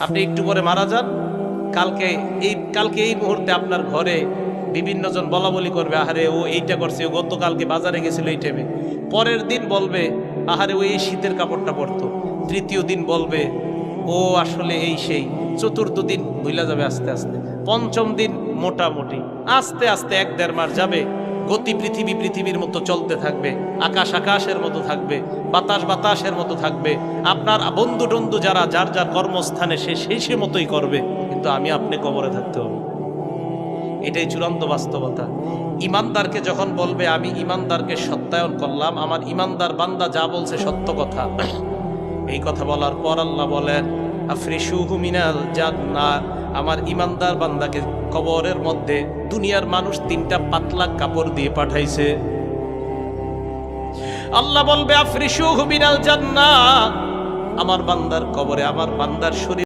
আপনি একটু পরে মারা যান। কালকে এই কালকে এই মুহূর্তে আপনার ঘরে বিভিন্ন জন বলা বলি করবে, আহারে ও এইটা করছে, ও গতকালকে বাজারে গেছিল এই টাইমে পরের দিন বলবে, আহারে ও এই শীতের কাপড়টা পরতো। তৃতীয় দিন বলবে, ও আসলে এই সেই। চতুর্থ দিন ভুলা যাবে আস্তে আস্তে। পঞ্চম দিন মোটামুটি। আস্তে আস্তে এক দেড় মাস যাবে। গতি পৃথিবী পৃথিবীর মতো চলতে থাকবে, আকাশ আকাশের মতো থাকবে, বাতাস বাতাসের মতো থাকবে। আপনার বন্ধু টন্ধু যারা, যার যার কর্মস্থানে সে সেই সে মতোই করবে। কিন্তু আমি আপনি কবরে থাকতে হবে। এটাই চূড়ান্ত বাস্তবতা। ইমানদারকে যখন বলবে, আমি ইমানদারকে সত্যায়ন করলাম, আমার ইমানদার বান্দা যা বলছে সত্য কথা। এই কথা বলার পর আল্লাহ বলেন আফ্রিসুহু জান্নাত। আমার ইমানদার বান্দাকে কবরের মধ্যে দুনিয়ার মানুষ তিনটা পাতলা কাপড় দিয়ে পাঠাইছে। আল্লাহ বলবে আফ্রিসুহু মিনাল জান্নাত। আমার বান্দার কবরে, আমার বান্দার শরীর